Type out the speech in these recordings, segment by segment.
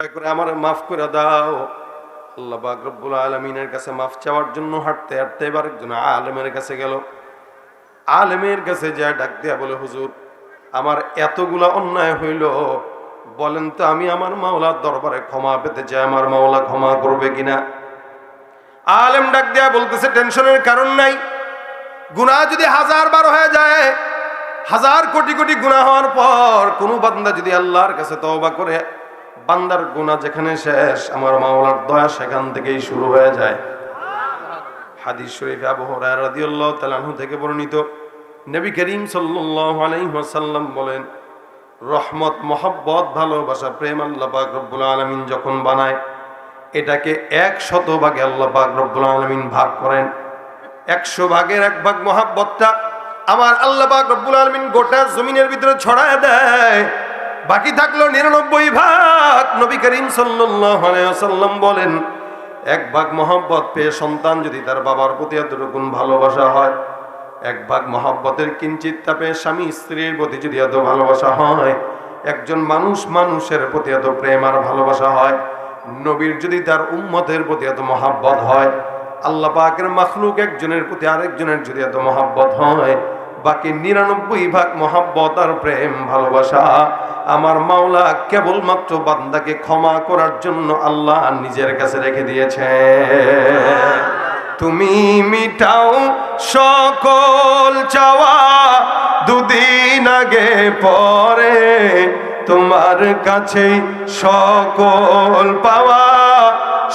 করে আমার মাফ করে দাও। আল্লাহ পাক রব্বুল আলমিনের কাছে মাফ চাওয়ার জন্য হাঁটতে হাঁটতে এবার একজন আলেমের কাছে গেল। আলেমের কাছে যা ডাক দেয়া বলে, হুজুর, আমার এতগুলা অন্যায় হইল। বলেন তো আমি আমার মাওলার দরবারে ক্ষমা পেতে চাই, আমার মাওলা ক্ষমা করবে কিনা? আলেম ডাক দেয়া বলতেছে, টেনশনের কারণ নাই। গুনাহ যদি হাজার বার হয়ে যায়, হাজার কোটি কোটি গুনাহ হওয়ার পর কোনো বান্দা যদি আল্লাহর কাছে তওবা করে বান্দার গুনাহ যেখানে শেষ, আমার মাওলার দয়া সেখান থেকেই শুরু হয়ে যায়। হাদিস শরীফে আবু হুরায়রা রাদিয়াল্লাহু তাআলা আনহু থেকে বর্ণিত। নবী করিম সাল্লাল্লাহু আলাইহি ওয়াসাল্লাম বলেন, রহমত, মহব্বত, ভালোবাসা, প্রেম আল্লাহ পাক রব্বুল আলামিন যখন বানায়, এটাকে এক শত ভাগে আল্লাহ পাক রব্বুল আলামিন ভাগ করেন। একশো ভাগের এক ভাগ মহাব্বতটা আমার আল্লাহ পাক রব্বুল আলামিন গোটা জমিনের ভিতরে ছড়ায় দেয়। বাকি থাকল নিরানব্বই ভাগ। নবী করিম ওয়াসাল্লাম বলেন, এক ভাগ মহব্বত পেয়ে সন্তান যদি তার বাবার প্রতি এতটুকুন ভালোবাসা হয়, এক ভাগ মহব্বতের কিঞ্চিত তাপে স্বামী স্ত্রীর প্রতি যদি এত ভালোবাসা হয়, একজন মানুষ মানুষের প্রতি এত প্রেম আর ভালোবাসা হয়, নবীর যদি তার উম্মতের প্রতি এত মহাব্বত হয়, আল্লাহ পাকের মাখলুক একজনের প্রতি আরেকজনের যদি এত মহাব্বত হয় বাকি নিরানব্বই ভাগ মহাব্বত আর প্রেম ভালোবাসা। আমার মাওলা কেবলমাত্র বান্দাকে ক্ষমা করার জন্য আল্লাহ নিজের কাছে রেখে দিয়েছে। তুমি মিটাও সকল চাওয়া দুদিন আগে পরে, তোমার কাছেই সকল পাওয়া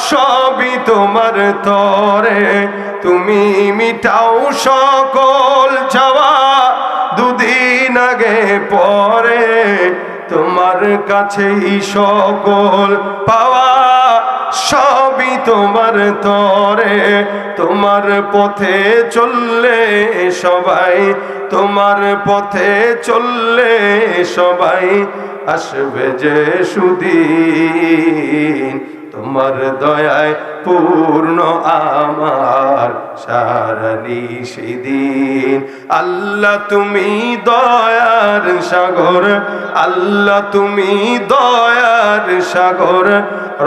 সবই তোমার তরে। তুমি মিটাও সকল চাওয়া কাছেই সকল পাওয়া সবই তোমার তরে। তোমার পথে চললে সবাই, তোমার পথে চললে সবাই আসবে যে সুদিন। তোমার দয়ায় পূর্ণ আমার সারানি সেদিন আল্লাহ তুমি দয়ার সাগর, আল্লাহ তুমি দয়ার সাগর,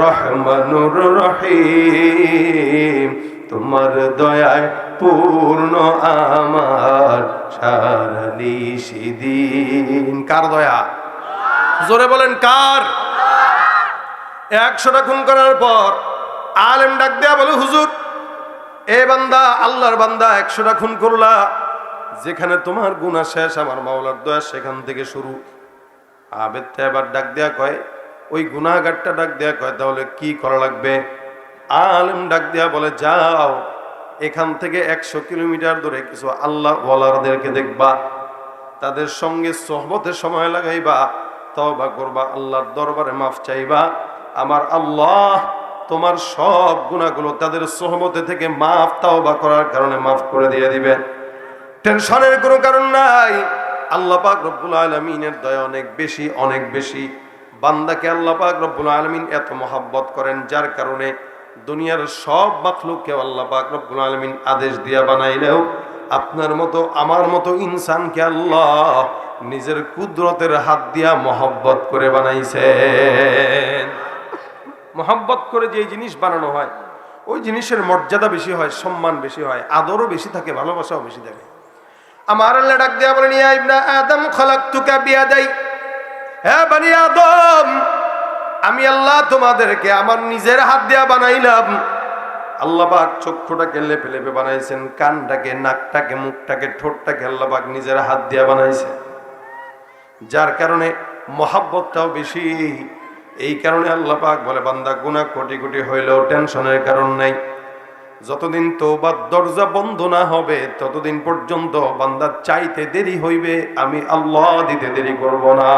রহমানুর রহিম। তোমার দয়ায় পূর্ণ আমার সারানি সেদিন কার দয়া? জোরে বলেন, কার? একশোটা খুন করার পর আলেম ডাক দেয়া বলে, হুজুর, এ বান্দা, আল্লাহর বান্দা একশোটা খুন করলা। যেখানে তোমার গুণা শেষ, আমার মাওলার দয়া সেখান থেকে শুরু। আবেদ এবার ডাক দেয়া কয়, ওই গুণাগারটা ডাক দেয়া কয়, তাহলে কি করা লাগবে? আলেম ডাক দেয়া বলে, যাও, এখান থেকে একশো কিলোমিটার দূরে কিছু আল্লাহ ওয়ালারদেরকে দেখবা। তাদের সঙ্গে সহবতের সময় লাগাইবা তবা করবা, আল্লাহর দরবারে মাফ চাইবা। আমার আল্লাহ তোমার সব গুণাগুলো তাদের সহমতে থেকে মাফ তাও বা করার কারণে মাফ করে দিয়ে দিবেন টেনশনের কোনো কারণ নাই। আল্লাহ পাক রব্বুল আলমিনের দয়া অনেক বেশি অনেক বেশি। বান্দাকে আল্লাহ পাক রব্বুল আলমিন এত মহাব্বত করেন, যার কারণে দুনিয়ার সব মাখলুককে আল্লাহ পাক রব্বুল আলমিন আদেশ দিয়া বানাইলেও আপনার মতো, আমার মতো ইনসানকে আল্লাহ নিজের কুদরতের হাত দিয়া মহব্বত করে বানাইছেন মহব্বত করে যে জিনিস বানানো হয়, ওই জিনিসের মর্যাদা বেশি হয়, সম্মান বেশি হয়, আদরও বেশি থাকে, ভালোবাসাও বেশি থাকে। আমার আল্লাহ ডাক দেয়া বলেন, ইয়া ইবনা আদম খলাকতুকা বিয়াদাই। হ্যাঁ বানি আদম, আমি আল্লাহ তোমাদেরকে আমার নিজের হাত দিয়া বানাইলাম। আল্লাহ পাক চক্ষুটাকে লেপে লেপে বানাইছেন, কানটাকে, নাকটাকে, মুখটাকে, ঠোঁটটাকে আল্লাহ পাক নিজের হাত দিয়া বানাইছে যার কারণে মহাব্বতটাও বেশি। এই কারণে আল্লাহ পাক বলে, বান্দা গুণা কোটি কোটি হইলেও টেনশনের কারণ নাই। যতদিন তৌবার দরজা বন্ধ না হবে, ততদিন পর্যন্ত বান্দা চাইতে দেরি হইবে, আমি আল্লাহ দিতে দেরি করব না।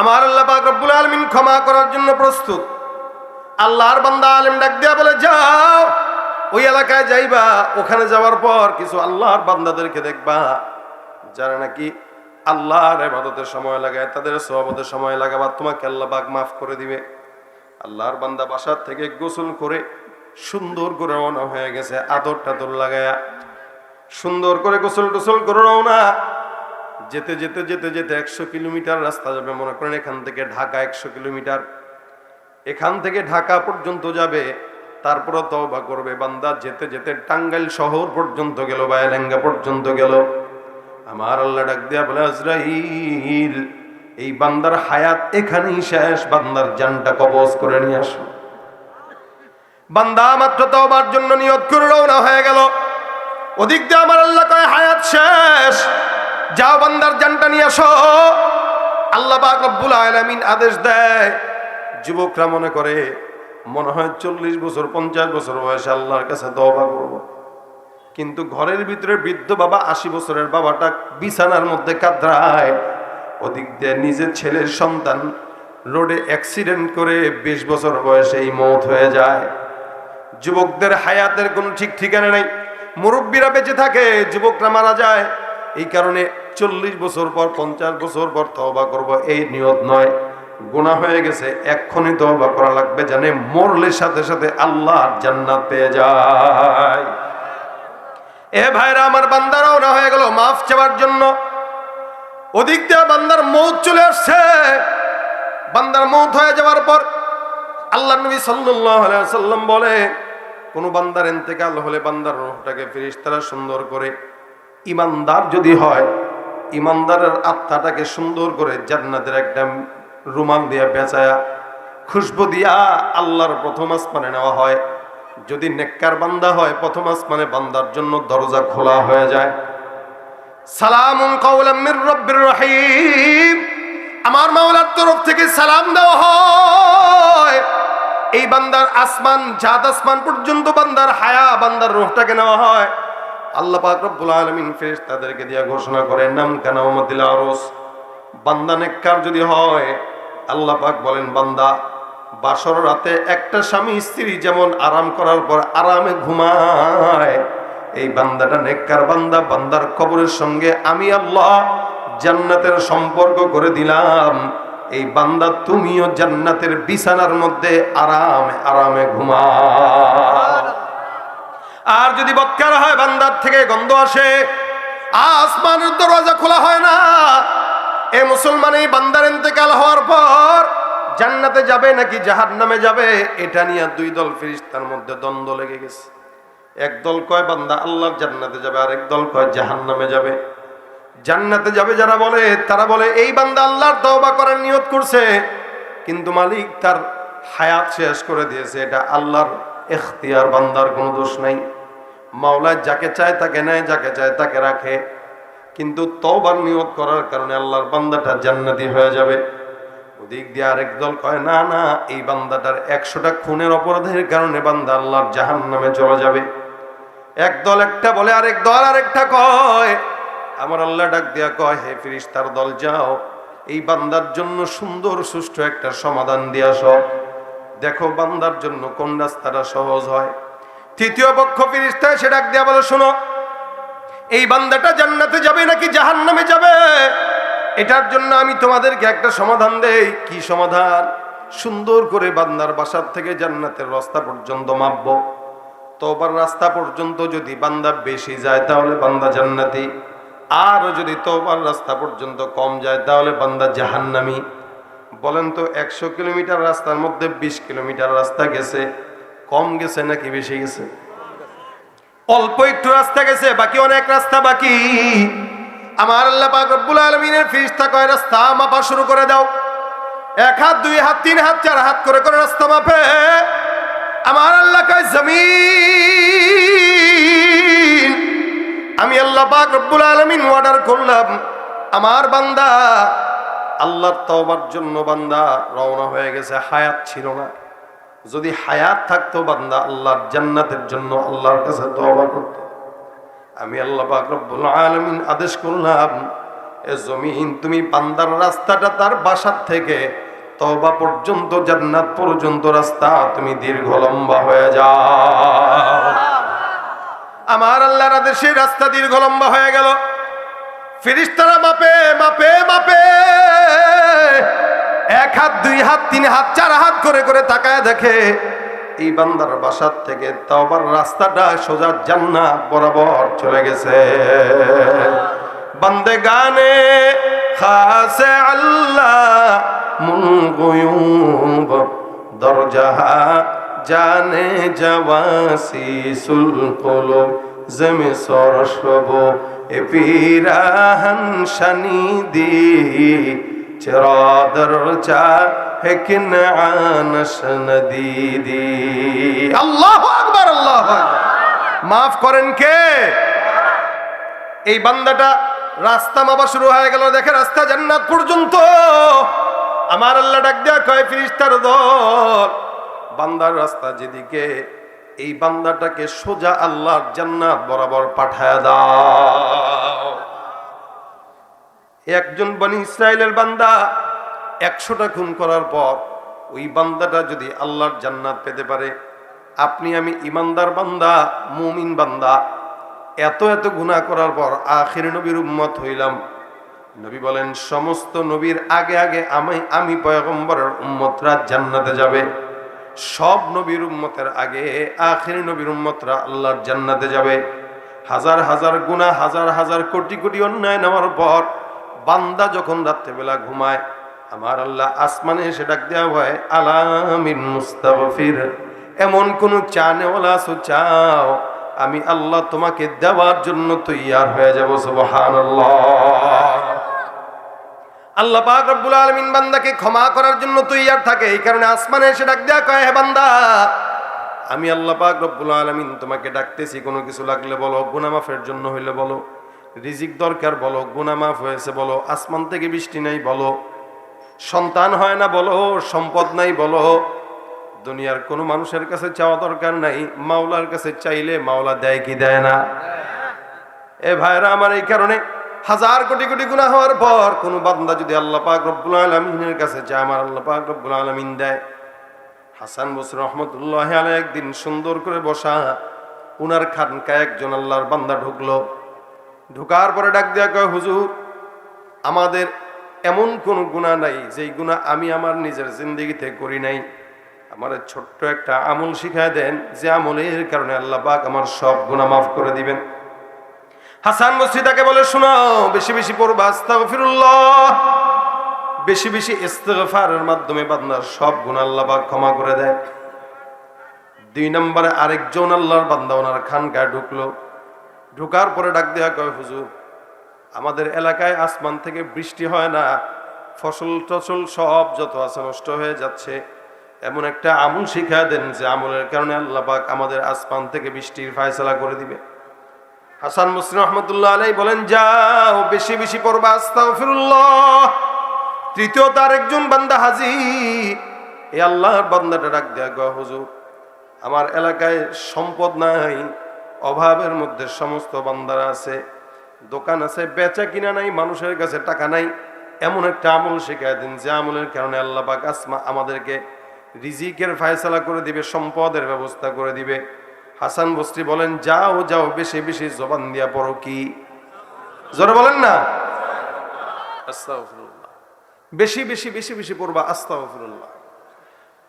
আমার আল্লাহ পাক রব্বুল আলমিন ক্ষমা করার জন্য প্রস্তুত। আল্লাহর বান্দা আলেম ডাক দিয়া বলে, যাও, ওই এলাকায় যাইবা, ওখানে যাওয়ার পর কিছু আল্লাহর বান্দাদেরকে দেখবা, যারা নাকি আল্লাহর এবাদতের সময় লাগায়, তাদের সহবতের সময় লাগাবা তোমাকে আল্লাহ বাগ মাফ করে দিবে। আল্লাহর বান্দা বাসার থেকে গোসল করে সুন্দর করে রওনা হয়ে গেছে, আদর টাদর লাগায়া। সুন্দর করে গোসল টোসল করে রওনা। যেতে যেতে যেতে যেতে একশো কিলোমিটার রাস্তা যাবে, মনে করেন এখান থেকে ঢাকা একশো কিলোমিটার। এখান থেকে ঢাকা পর্যন্ত যাবে তারপরে তওবা করবে। বান্দা যেতে যেতে টাঙ্গাইল শহর পর্যন্ত গেল বা এলেঙ্গা পর্যন্ত গেল। আমার আল্লাহ ডাক দিয়া বলে, আজরাইল, এই বান্দার হায়াত এখানেই শেষ। বান্দার জানটা কবজ করে নিয়ে আসো। বান্দা মাত্র তওবার জন্য নিয়ত করে রওনা হয়ে গেল। ওদিক দিয়ে আমার আল্লাহ কয়, হায়াত শেষ। যাও বান্দার জানটা নিয়ে আসো। আল্লাহ পাক রব্বুল আলামিন আদেশ দেয়, যুবকরা মনে করে, মনে হয় চল্লিশ বছর, পঞ্চাশ বছর বয়সে আল্লাহর কাছে দবা করব। কিন্তু ঘরের ভিতরে বৃদ্ধ বাবা আশি বছরের বাবাটা বিছানার মধ্যে কাতরায় ওদিক দিয়ে নিজের ছেলের সন্তান রোডে অ্যাক্সিডেন্ট করে বিশ বছর বয়সে এই মত হয়ে যায়। যুবকদের হায়াতের কোনো ঠিক ঠিকানা নেই। মুরব্বীরা বেঁচে থাকে, যুবকরা মারা যায়। এই কারণে চল্লিশ বছর পর, পঞ্চাশ বছর পর তবা করব এই নিয়ত নয়। গুণা হয়ে গেছে, এক্ষুনি তবা করা লাগবে জানে মরলে সাথে সাথে আল্লাহ জান্নাত পেয়ে যায়। এ ভাইরা, আমার বান্দারাও না হয়ে গেল মাফ চাওয়ার জন্য। ওদিক দিয়ে বান্দার মৌত চলে আসছে। বান্দার মৌত হয়ে যাওয়ার পর আল্লাহ নবী সাল্লাম বলে, কোন বান্দার ইন্তেকাল হলে বান্দার রূহটাকে ফেরেশতারা সুন্দর করে ইমানদার যদি হয়, ইমানদারের আত্মাটাকে সুন্দর করে জান্নাতের একটা রুমাল দিয়া বেচায়া, খুশবু দিয়া আল্লাহর প্রথম আসমানে নেওয়া হয়। যদি নেককার বান্দা হয়, প্রথম আসমানে বান্দার জন্য দরজা খোলা হয়ে যায়। রব্বির রহিম। আমার মাওলার তরফ থেকে সালাম দেওয়া হয়। এই বান্দার আসমান, জাত আসমান পর্যন্ত বান্দার হায়া, বান্দার রূহটাকে নেওয়া হয়। আল্লাহ পাক রব্বুল আলামিন ফেরেশতাদেরকে দিয়া ঘোষণা করে নাম উম্মতিল আরস। বান্দা নেককার যদি হয়, আল্লাহ পাক বলেন, বান্দা বাসর রাতে একটা স্বামী স্ত্রী যেমন আরাম করার পর আরামে ঘুমায়, এই বান্দাটা নেককার বান্দা, বান্দার কবরের সঙ্গে আমি আল্লাহ জান্নাতের সম্পর্ক করে দিলাম। এই বান্দা তুমিও জান্নাতের বিছানার মধ্যে আরামে আরামে ঘুমা আর যদি বৎকার হয় বান্দার থেকে গন্ধ আসে, আসমানের দরজা খোলা হয় না। এ মুসলমান এই বান্দার ইন্তেকাল হওয়ার পর জান্নাতে যাবে নাকি জাহার নামে যাবে? এটা নিয়ে দুই দল ফিরিস্তার মধ্যে দ্বন্দ্ব লেগে গেছে। এক দল কয়, বান্দা আল্লাহর জান্নাতে যাবে। আর এক দল কয় জাহান নামে যাবে। জান্নাতে যাবে যারা বলে, তারা বলে, এই বান্দা আল্লাহর তওবা করার নিয়ত করছে। কিন্তু মালিক তার হায়াত শেষ করে দিয়েছে। এটা আল্লাহর এখতিয়ার, বান্দার কোনো দোষ নাই। মাওলা যাকে চায় তাকে নেয়, যাকে চায় তাকে রাখে। কিন্তু তওবার নিয়ত করার কারণে আল্লাহর বান্দাটা জান্নাতি হয়ে যাবে। ওদিক দিয়ে আরেক দল কয়, না না, এই বান্দাটার একশোটা খুনের অপরাধের কারণে বান্দা আল্লাহর জাহান নামে চলে যাবে। এক দল একটা বলে, আরেক দল আরেকটা কয়। আমার আল্লাহ ডাক দিয়া কয়, হে ফিরিস্তার দল, যাও। এই বান্দার জন্য সুন্দর, সুষ্ঠু একটা সমাধান দিয়ে আস। দেখো বান্দার জন্য কোন রাস্তাটা সহজ হয়। তৃতীয় পক্ষ ফিরিস্তায় সে ডাক দিয়া বলে, শোনো, এই বান্দাটা জান্নাতে যাবে নাকি এটার জন্য আমি তোমাদেরকে একটা সমাধান দেই। কি সমাধান? সুন্দর করে বান্দার বাসার থেকে জান্নাতের রাস্তা পর্যন্ত মাপবো। তোবার রাস্তা পর্যন্ত যদি বান্দা বেশি যায়, তাহলে বান্দা জান্নাতি। আর যদি তোবার রাস্তা পর্যন্ত কম যায়, তাহলে বান্দা জাহান্নামি। বলেন তো, একশো কিলোমিটার রাস্তার মধ্যে বিশ কিলোমিটার রাস্তা গেছে, কম গেছে নাকি বেশি গেছে? অল্প একটু রাস্তা গেছে, বাকি অনেক রাস্তা বাকি। আমার আল্লাহ পাক রব্বুল আলমিনের ফিরিস্তা কয়, রাস্তা মাপা শুরু করে দাও। এক হাত, দুই হাত, তিন হাত, চার হাত করে করে রাস্তা মাপে। আমার আল্লাহ কয়, জমিন। আমি আল্লাহ পাক রব্বুল আলমিন অর্ডার করলাম, আমার বান্দা, আল্লাহর তওবার জন্য বান্দা রওনা হয়ে গেছে, হায়াত ছিল না। যদি হায়াত থাকতো বান্দা, আল্লাহর জান্নাতের জন্য আল্লাহর কাছে তওবা করত। আমি আল্লাহ রব্বুল আলামিন আদেশ করলাম, এ জমিন তুমি বান্দার রাস্তাটা তার বাসার থেকে তবা পর্যন্ত, জান্নাত পর্যন্ত রাস্তা তুমি দীর্ঘ লম্বা হয়ে যাও। আমার আল্লাহর আদেশে রাস্তা দীর্ঘ লম্বা হয়ে গেল। ফিরিস্তারা মাপে মাপে মাপে। এক হাত, দুই হাত, তিন হাত, চার হাত করে করে তাকায় দেখে এই বান্দার বাসার থেকে তাওবার রাস্তাটা সোজা জান্নাত বরাবর চলে গেছে। বন্দে গানে, খাসে আল্লাহ মুগুয়ুব দরজা জানে জাওয়াসি সুলকুল জমি সরসব এ পীরাহন শনি দি, চরা দরজা হেকিন আনস নদীদি। আল্লাহু আকবার, আল্লাহু মাফ করেন কে? এই বান্দাটা রাস্তা মাপা শুরু হয়ে গেল, দেখে রাস্তা জান্নাত পর্যন্ত। আমার আল্লাহ ডাক দেয়া কয়, ফিরিস্তার দল। বান্দার রাস্তা যেদিকে, এই বান্দাটাকে সোজা আল্লাহর জান্নাত বরাবর পাঠায় দাও। একজন বনি ইসরায়েলের বান্দা একশোটা খুন করার পর ওই বান্দাটা যদি আল্লাহর জান্নাত পেতে পারে, আপনি আমি ইমানদার বান্দা, মুমিন বান্দা, এত এত গুনাহ করার পর আখির নবীর উম্মত হইলাম। নবী বলেন, সমস্ত নবীর আগে আগে আমি আমি পয়গম্বরের উম্মতরা জান্নাতে যাবে। সব নবীর উম্মতের আগে আখির নবীর উম্মতরা আল্লাহর জান্নাতে যাবে। হাজার হাজার গুনাহ, হাজার হাজার কোটি কোটি অন্যায় নেওয়ার পর বান্দা যখন রাত্রেবেলা ঘুমায় আমার আল্লাহ আসমানে এসে ডাক দেওয়া হয়, আলামিন মুস্তাগফির, এমন কোন চানেওয়ালা আছো চাও আমি আল্লাহ তোমাকে দেওয়ার জন্য তৈয়ার হয়ে যাব, সুবহানাল্লাহ। আল্লাহ পাক রব্বুল আলামিন বান্দাকে ক্ষমা করার জন্য তৈয়ার থাকে, এই কারণে আসমানে এসে ডাক দেয়া কয়, হে বান্দা, আমি আল্লাহ পাক রব্বুল আলামিন তোমাকে ডাকতেছি, কোনো কিছু লাগলে বলো, গুনাহ মাফের জন্য হইলে বলো, রিজিক দরকার বলো, গুনাহ মাফ হয়েছে বলো, আসমান থেকে বৃষ্টি নাই বলো সন্তান হয় না বলো, সম্পদ নাই বলো। দুনিয়ার কোনো মানুষের কাছে চাওয়া দরকার নাই, মাওলার কাছে চাইলে মাওলা দেয় কি দেয় না? এ ভাইরা আমার এই কারণে হাজার কোটি কোটি গুণা হওয়ার পর কোন বান্দা যদি আল্লাহ পাক রব্বুল আলমিনের কাছে যায় আমার আল্লাহ পাক রব্বুল আলমিন দেয়। হাসান বসর রহমতুল্লাহ আলাই একদিন সুন্দর করে বসা, উনার খানকায় একজন আল্লাহর বান্দা ঢুকলো। ঢুকার পরে ডাক দেয়া কয়, হুজুর, আমাদের এমন কোন গুণা নাই, যেই গুণা আমি আমার নিজের জিন্দগিতে করি নাই। আমার ছোট্ট একটা আমল শিখায় দেন, যে আমলের কারণে আল্লাহ পাক আমার সব গুণা মাফ করে দিবেন। হাসান মসজিদাকে বলে, শোনো, বেশি বেশি পড়বা, আস্তাগফিরুল্লাহ। বেশি বেশি ইস্তেগফারের মাধ্যমে বান্দার সব গুনাহ আল্লাহ পাক ক্ষমা করে দেয়। দুই নম্বরে আরেকজন আল্লাহর বান্দা ওনার খানকায় ঢুকলো। ঢুকার পরে ডাক দেয়া কয়, হুজুর আমাদের এলাকায় আসমান থেকে বৃষ্টি হয় না, ফসল টসল সব যত আছে নষ্ট হয়ে যাচ্ছে। এমন একটা আমল শিখা দেন যে আমলের কারণে আল্লাহ পাক আমাদের আসমান থেকে বৃষ্টির ফায়সালা করে দিবে। হাসান মুসলিম রহমতুল্লাহ আলাই বলেন, যাও, বেশি বেশি পড়বা, আস্তাগফিরুল্লাহ। তৃতীয় তার একজন বান্দা হাজি এই আল্লাহর বান্দাটা ডাক দেয়া গো হুজুর, আমার এলাকায় সম্পদ নাই, অভাবের মধ্যে সমস্ত বান্দারা আছে দোকান আছে, বেচা কিনা নাই, মানুষের কাছে টাকা নাই। এমন একটা আমল শেখায় দিন, যে আমলের কারণে আল্লাহ পাক আসমা আমাদেরকে রিজিকের ফায়সালা করে দিবে, সম্পদের ব্যবস্থা করে দিবে। হাসান বস্তি বলেন, যাও যাও, বেশি বেশি জবান দিয়া পড়ো কি? জোরে বলেন না। বেশি বেশি বেশি বেশি পড়বা, আস্তাগফিরুল্লাহ।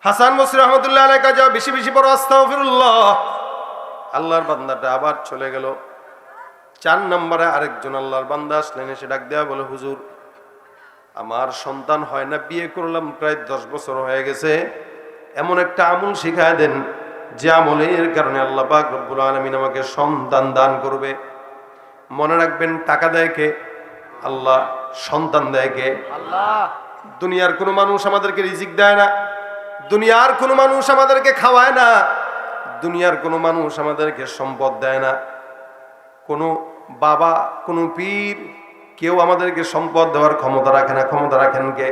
হাসান বসরি রহমতুল্লাহ আলাইকা যাও, বেশি বেশি পড়ো, আস্তাগফিরুল্লাহ। আল্লাহর বান্দাটা আবার চলে গেল। চার নম্বরে আরেকজন আল্লাহর বান্দা আসলেন এসে ডাক দেয়া বলে হুজুর আমার সন্তান হয় না বিয়ে করলাম প্রায় দশ বছর হয়ে গেছে। এমন একটা আমল শিখায় দেন যে আমলে এর কারণে আল্লাহ পাক রব্বুল আলমিন আমাকে সন্তান দান করবে। মনে রাখবেন টাকা দেয় কে? আল্লাহ সন্তান দেয় কে? আল্লাহ। দুনিয়ার কোনো মানুষ আমাদেরকে রিজিক দেয় না দুনিয়ার কোনো মানুষ আমাদেরকে খাওয়ায় না দুনিয়ার কোনো মানুষ আমাদেরকে সম্পদ দেয় না। কোনো বাবা কোনো পীর কেউ আমাদেরকে সম্পদ দেওয়ার ক্ষমতা রাখে না ক্ষমতা রাখেন কে?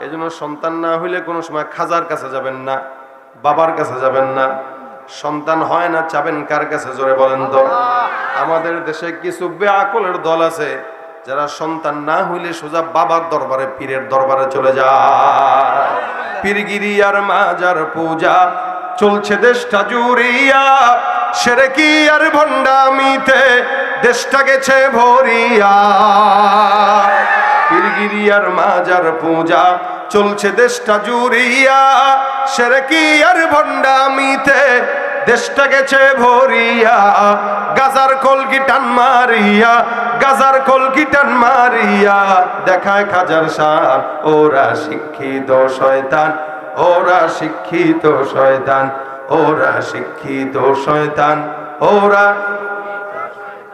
এই জন্য সন্তান না হইলে কোনো সময় খাজার কাছে যাবেন না বাবার কাছে যাবেন না। সন্তান হয় না চাবেন কার কাছে জোরে বলেন তো? আমাদের দেশে কিছু বেআকলের দল আছে যারা সন্তান না হইলে সোজা বাবার দরবারে পীরের দরবারে চলে যায়। পীরগিরি আর মাজার পূজা চলছে দেশটা জুড়িয়া সেরে কি আর ভণ্ডামিতে? দেশটা গেছে ভরিয়া। পীরগিরি আর মাজার পূজা চলছে দেশটা জুড়িয়া। সেরে কি আর ভণ্ডামিতে দেশটা গেছে ভরিয়া। গাজার কলকি টান মারিয়া, গাজার কলকি টান মারিয়া। দেখায় খাজার সার ওরা শিক্ষিত শয়তান, ওরা শিক্ষিত শয়তান, ওরা শিক্ষিত শয়তান, ওরা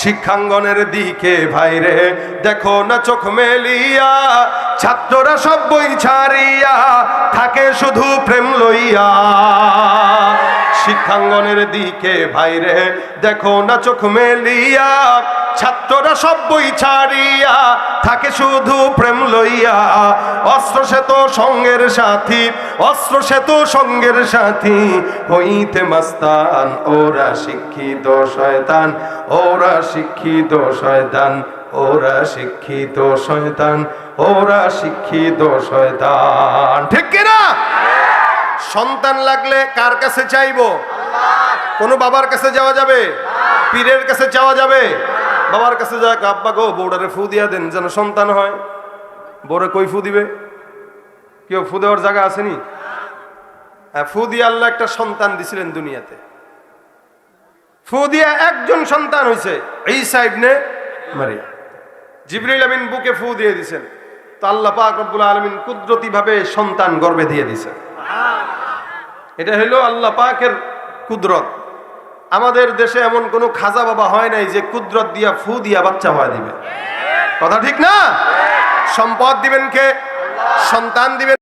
শিক্ষাঙ্গনের দিকে ভাইরে দেখো না চোখ মেলিয়া, ছাত্ররা সব বই ছাড়িয়া থাকে শুধু প্রেম লইয়া। শিক্ষাঙ্গনের দিকে ভাইরে, দেখো না চোখ মেলিয়া, ছাত্ররা সব বই ছাড়িয়া, থাকে শুধু প্রেম লইয়া। অস্ত্র সে তো সঙ্গের সাথী, অস্ত্র সে তো সঙ্গের সাথী, হইতে মাস্তান, ওরা শিক্ষিত শয়তান, ওরা শিক্ষিত শয়তান, ওরা শিক্ষিত শয়তান, ওরা শিক্ষিত শয়তান। ঠিক কিনা? সন্তান লাগলে কার কাছে চাইব? কোনো বাবার কাছে যাওয়া যাবে? পীরের কাছে যাওয়া যাবে? বাবার কাছে যায় আব্বা গো বৌডারে ফু দিয়া দেন, যেন সন্তান হয়। বউরে কই ফু দিবে? কেউ ফু দেওয়ার জায়গা আসেনি ফু দিয়ে আল্লাহ একটা সন্তান দিছিলেন দুনিয়াতে। ফু দিয়া একজন সন্তান হয়েছে এই সাইবনে মারিয়া জিবরিল আমিন বুকে ফু দিয়ে দিছেন। তো আল্লাহ পাক আলমিন কুদরতি ভাবে সন্তান গর্বে দিয়ে দিছেন। এটা হলো আল্লাহ পাকের কুদরত। আমাদের দেশে এমন কোনো খাজা বাবা হয় নাই যে কুদরত দিয়া ফু দিয়া বাচ্চা হওয়া দিবে। কথা ঠিক না? সম্পদ দিবেন কে? সন্তান দিবেন